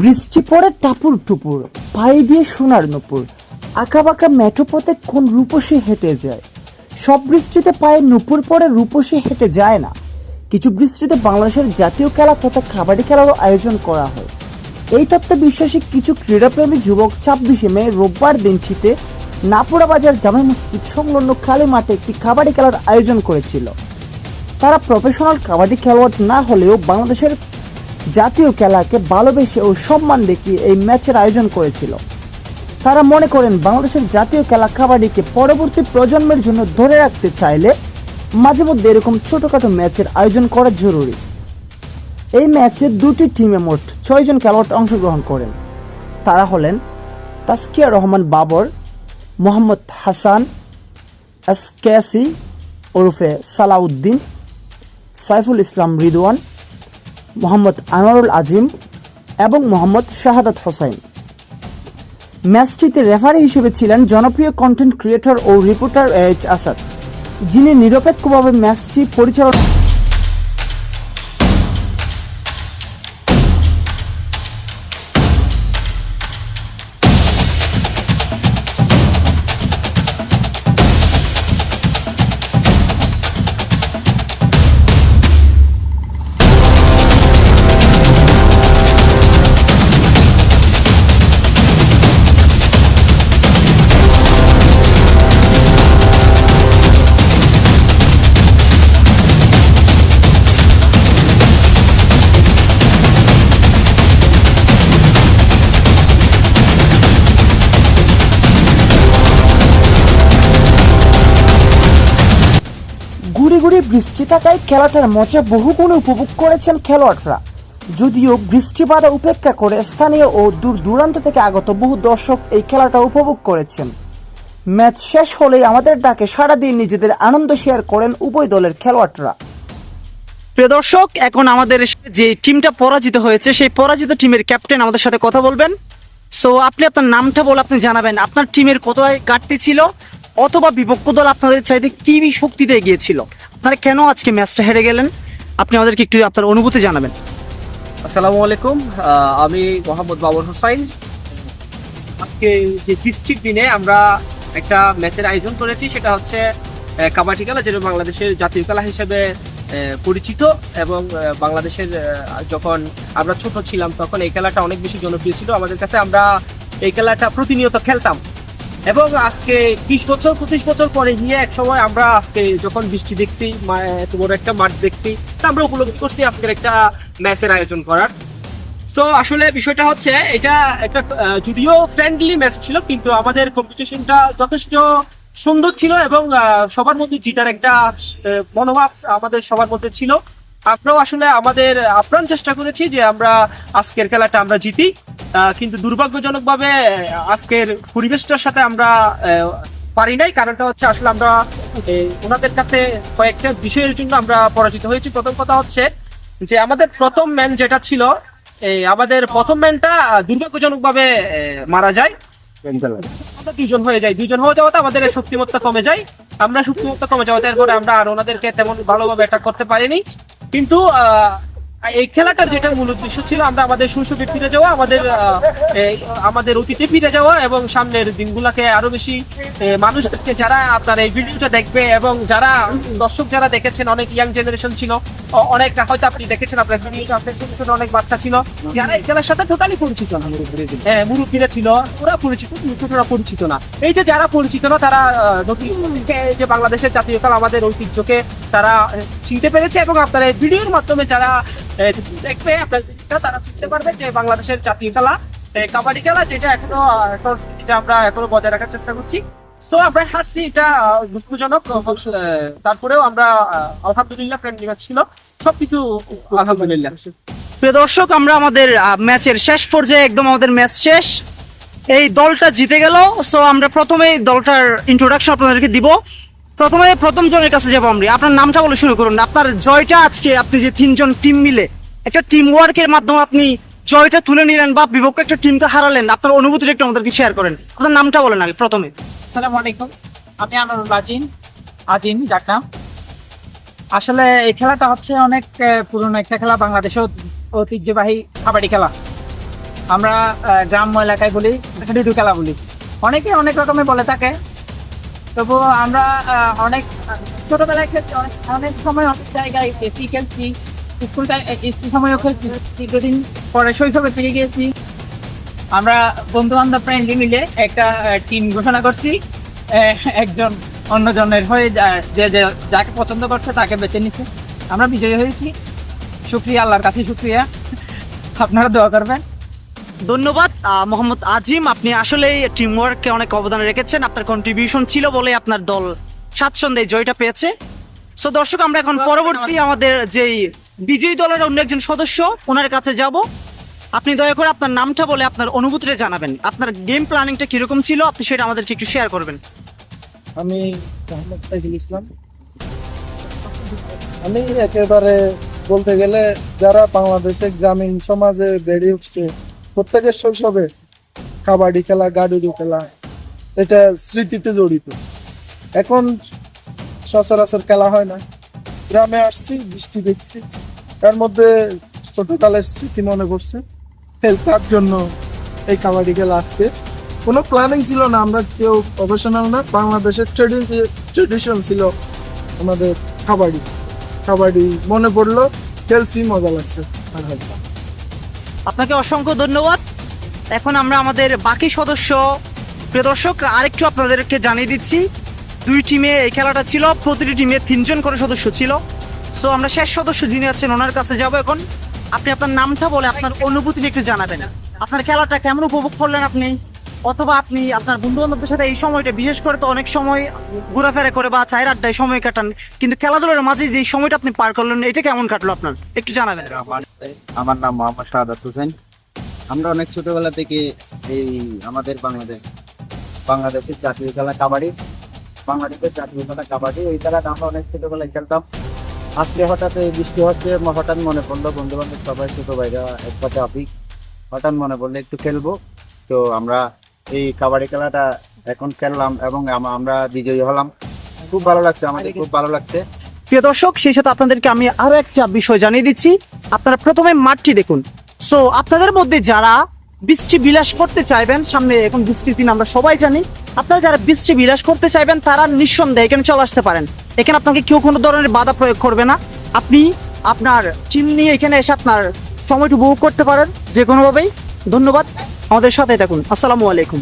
বৃষ্টি পড়ে, টাপুর টুপুর, পায়ে দিয়ে সোনার নুপুর। আঁকাবাঁকা মেঠো পথে কোন রূপসী হেঁটে যায়? সব বৃষ্টিতে পায়ে নুপুর পরে রূপসী হেঁটে যায় না। কিছু বৃষ্টিতে বাংলাদেশের জাতীয় খেলা তথা কাবাডি খেলারও আয়োজন করা হয়। এই তত্ত্বে বিশ্বাসী কিছু ক্রীড়াপ্রেমী যুবক ছাব্বিশে মে, রোববার দিনটিতে নাপুরা বাজার জামে মসজিদ সংলগ্ন খালি মাঠে একটি কাবাডি খেলার আয়োজন করেছিল। তারা প্রফেশনাল কাবাডি খেলোয়াড় না হলেও বাংলাদেশের জাতীয় খেলাকে ভালোবেসে ও সম্মান দেখিয়ে এই ম্যাচের আয়োজন করেছিল। তারা মনে করেন বাংলাদেশের জাতীয় খেলা কাবাডিকে পরবর্তী প্রজন্মের জন্য ধরে রাখতে চাইলে মাঝে মধ্যে এরকম ছোটখাটো ম্যাচের আয়োজন করা জরুরি। এই ম্যাচে দুটি টিমে মোট ছয়জন খেলোয়াড় অংশগ্রহণ করেন। তারা হলেন তাস্কিয়া রহমান বাবর, মোহাম্মদ হাসান, এস ওরফে সালাউদ্দিন, সাইফুল ইসলাম রিদওয়ান মোহাম্মদ আনোয়ারুল আজিম এবং মোহাম্মদ শাহাদাত হোসাইন। ম্যাচটিতে রেফারি হিসেবে ছিলেন জনপ্রিয় কন্টেন্ট ক্রিয়েটর ও রিপোর্টার এইচ আসাদ যিনি নিরপেক্ষভাবে ম্যাচটি পরিচালনা গুড়ি গুড়ি বৃষ্টি থাকায় খেলাটার মজা বহুগুণে উপভোগ করেছেন খেলোয়াড়রা। যদিও বৃষ্টি বাধা উপেক্ষা করে স্থানীয় ও দূর দূরান্ত থেকে আগত বহু দর্শক এই খেলাটা উপভোগ করেছেন। ম্যাচ শেষ হলেই আমাদের ডাকে সারা দিন নিজেদের আনন্দ শেয়ার করেন উভয় দলের খেলোয়াড়রা। প্রিয় দর্শক, এখন আমাদের যে টিমটা পরাজিত হয়েছে, সেই পরাজিত টিমের ক্যাপ্টেন আমাদের সাথে কথা বলবেন। সো আপনি আপনার নামটা বলে আপনি জানাবেন, আপনার টিমের কোথায় ঘাটতি ছিল? অথবা বিপক্ষ দল আপনাদের চাইতে কি শক্তিতে এগিয়েছিল? আপনারা কেন আজকে ম্যাচটা হেরে গেলেন? আপনি আমাদেরকে একটু আপনার অনুভূতি জানাবেন। আসসালামু আলাইকুম। আমি মোহাম্মদ বাবর হোসাইন। আজকে যে বৃষ্টির দিনে আমরা একটা ম্যাচের আয়োজন করেছি, সেটা হচ্ছে কাবাডি খেলা, যেটা বাংলাদেশের জাতীয় খেলা হিসেবে পরিচিত এবং বাংলাদেশের যখন আমরা ছোট ছিলাম, তখন এই খেলাটা অনেক বেশি জনপ্রিয় ছিল। আমাদের কাছে আমরা এই খেলাটা প্রতিনিয়ত খেলতাম। এবং আজকে বিশ বছর, পঁচিশ বছর পরে গিয়ে এক সময় আমরা আজকে যখন বৃষ্টি দেখছি এত বড় একটা মাঠ দেখছি, তা আমরা উপলব্ধি করছি আজকের একটা ম্যাচের আয়োজন করার। তো আসলে বিষয়টা হচ্ছে, এটা একটা যদিও ফ্রেন্ডলি ম্যাচ ছিল, কিন্তু আমাদের কম্পিটিশনটা যথেষ্ট সুন্দর ছিল এবং সবার মধ্যে জিতার একটা মনোভাব আমাদের সবার মধ্যে ছিল। আমরাও আসলে আমাদের আপ্রাণ চেষ্টা করেছি যে আমরা আজকের খেলাটা আমরা জিতি। কিন্তু দুর্ভাগ্যজনকভাবে আজকের পরিবেশটার সাথে আমরা পারি নাই। কারণটা হচ্ছে আসলে আমরা ওনাদের কাছে কয়েকটা বিষয়ের জন্য আমরা পরাজিত হয়েছি। প্রথম কথা হচ্ছে যে আমাদের প্রথম ম্যান যেটা ছিল আমাদের প্রথম ম্যানটা দুর্ভাগ্যজনক ভাবে মারা যায়। আমরা দুজন হয়ে যাই। দুজন হয়ে যাওয়াতে আমাদের শক্তিমত্তা কমে যায়। আমরা শক্তিমত্তা কমে যাওয়াতে এরপরে আমরা আর ওনাদেরকে তেমন ভালোভাবে অ্যাটাক করতে পারিনি। কিন্তু এই খেলাটার যেটা মূল উদ্দেশ্য ছিল, আমরা আমাদের শৈশবে ফিরে যাওয়া, আমাদের আমাদের অতীতে ফিরে যাওয়া এবং সামনের দিনগুলোকে আরও বেশি মানুষদেরকে যারা আপনার এই ভিডিওটা দেখবে এবং যারা দর্শক যারা দেখেছেন, অনেক ইয়াং জেনারেশন ছিল অনেক হয়তো আপনি দেখেছেন, আপনার ভিডিওটা, আপনার ছোট ছোট অনেক বাচ্চা ছিল, যারা এই খেলার সাথে টোটালি পরিচিত না। হ্যাঁ ছিল, ওরা পরিচিত ছোটরা পরিচিত না। এই যে যারা পরিচিত না, তারা নতুন যে- বাংলাদেশের জাতীয় আমাদের ঐতিহ্যকে তারা চিনতে পেরেছে এবং আপনার এই ভিডিওর মাধ্যমে যারা দেখবে আপনার তারা চিনতে পারবে যে বাংলাদেশের জাতীয় খেলা কাবাডি খেলা, যেটা এখনও সংস্কৃতিটা আমরা এখনও বজায় রাখার চেষ্টা করছি। সো আমরা হারছি এটা দুঃখজনক তারপরেও আমরা আলহামদুলিল্লাহ ফ্রেন্ডলি ম্যাচ ছিল। সবকিছু আলহামদুলিল্লাহ। প্রিয় দর্শক, আমরা আমাদের ম্যাচের শেষ পর্যায়ে একদম আমাদের ম্যাচ শেষ। এই দলটা জিতে গেল। সো আমরা প্রথমে দলটার ইন্ট্রোডাকশন আপনাদেরকে দিব। প্রথমে প্রথম জনের কাছে যাব আমরা। আপনার নামটা বলে শুরু করুন। আপনার জয়টা আজকে, আপনি যে তিনজন টিম মিলে, একটা টিম ওয়ার্কের মাধ্যমে আপনি জয়টা তুলে নিলেন বা বিপক্ষ একটা টিমকে হারালেন, আপনার অনুভূতিটা একটু আমাদেরকে শেয়ার করেন। আপনার নামটা বলেন আগে প্রথমে। আসসালামু আলাইকুম। আমি আনোয়ারুল আজিম আজিম যার নাম আসলে এই খেলাটা হচ্ছে অনেক পুরনো একটা খেলা বাংলাদেশের ঐতিহ্যবাহী কাবাডি খেলা। আমরা গ্রাম্য এলাকায় বলি খেলা বলি। অনেকে অনেক রকমের বলে থাকে তবু আমরা অনেক, ছোটবেলায় খেলছি, অনেক অনেক সময় অনেক জায়গায় এসি খেলছি স্কুল সময়ও খেলছি, দীর্ঘদিন পরে শৈশবে ফিরে গিয়েছি। আমরা বন্ধু বান্ধব ফ্রেন্ডলি মিলে একটা টিম ঘোষণা করছি একজন অন্যজনের হয়ে যে যে, যাকে পছন্দ করছে তাকে বেছে নিচ্ছে। আমরা বিজয়ী হয়েছি। শুক্রিয়া, আল্লাহর কাছে শুক্রিয়া। আপনারা দোয়া করবেন। ধন্যবাদ। মোহাম্মদ আজিম আপনি আসলেই টিম ওয়ার্ককে অনেক অবদান রেখেছেন। আপনার কন্ট্রিবিউশন ছিল বলে আপনার দল স্বাচ্ছন্দ্যে জয়টা পেয়েছে। সো দর্শক আমরা এখন পরবর্তী আমাদের যেই বিজয়ী দলের অন্য একজন সদস্য ওনার কাছে যাব। আপনি দয়া করে আপনার নামটা বলে আপনার অনুভূতিটা জানাবেন। আপনার গেম প্ল্যানিংটা কীরকম ছিল আপনি সেটা আমাদেরকে একটু শেয়ার করবেন। আমি মোহাম্মদ সাইফুল ইসলাম। আমি একেবারে বলতে গেলে যারা বাংলাদেশে গ্রামীণ সমাজে বেড়ে উঠছে প্রত্যেকের শৈশবে কাবাডি খেলা, গাডুডু খেলা, এটা স্মৃতিতে জড়িত। এখন সচরাচর খেলা হয় না। গ্রামে আসছি, বৃষ্টি দেখছি। তার মধ্যে ছোটকালের স্মৃতি মনে করছে তার জন্য এই কাবাডি খেলা আজকে। কোনো প্ল্যানিং ছিল না, আমরা কেউ প্রফেশনাল না। বাংলাদেশের ট্রেডিশন ছিল আমাদের কাবাডি। কাবাডি মনে পড়ল, খেলছি, মজা লাগছে। আলহামদুলিল্লাহ আপনাকে অসংখ্য ধন্যবাদ। এখন আমরা আমাদের বাকি সদস্য। প্রিয় দর্শক, আরেকটু আপনাদেরকে জানিয়ে দিচ্ছি, দুই টিমে এই খেলাটা ছিল, প্রতিটি টিমে তিনজন করে সদস্য ছিল। সো আমরা শেষ সদস্য যিনি আছেন, ওনার কাছে যাব এখন। আপনি আপনার নামটা বলে আপনার অনুভূতি একটু জানাবেন। আপনার খেলাটা কেমন উপভোগ করলেন আপনি? অথবা আপনি আপনার বন্ধু বান্ধবদের সাথে এই সময়টা, বিশেষ করে তো অনেক সময় ঘোরাফেরা করে বা চায়ের আড্ডায় সময় কাটান, কিন্তু খেলাধুলার মাঝে যে সময়টা আপনি পার করলেন, এটা কেমন কাটলো আপনার? একটু জানাবেন। আমার নাম মোহাম্মদ শাহাদাত হোসেন। আমরা অনেক ছোটবেলা থেকে এই আমাদের বাংলাদেশ বাংলাদেশের জাতীয় খেলা কাবাডি। বাংলাদেশের জাতীয় খেলা কাবাডি। এই খেলাটা আমরা অনেক ছোটবেলায় খেলতাম। আজকে হঠাৎ এই বৃষ্টি হচ্ছে হঠাৎ মনে পড়ল বন্ধু বান্ধব সবাই, ছোট ভাইরা এক একসাথে আফিক হঠাৎ মনে পড়ল, একটু খেলব। তো আমরা এই কাবাডি খেলাটা এখন খেললাম এবং আমরা বিজয়ী হলাম। খুব ভালো লাগছে, আমাদের খুব ভালো লাগছে। প্রিয় দর্শক, সেই সাথে আপনাদেরকে আমি আরও একটা বিষয় জানিয়ে দিচ্ছি। আপনারা প্রথমে মাঠটি দেখুন। সো আপনাদের মধ্যে যারা বৃষ্টি বিলাস করতে চাইবেন, সামনে এখন বৃষ্টির দিন, আমরা সবাই জানি। আপনারা যারা বৃষ্টি বিলাস করতে চাইবেন, তারা নিঃসন্দেহে এখানে চলে আসতে পারেন। এখানে আপনাকে কেউ কোনো ধরনের বাধা প্রয়োগ করবে না। আপনি আপনার টিম নিয়ে এখানে এসে আপনার সময়টা উপভোগ করতে পারেন যে কোনোভাবেই ধন্যবাদ। আমাদের সাথে থাকুন। আসসালামু আলাইকুম।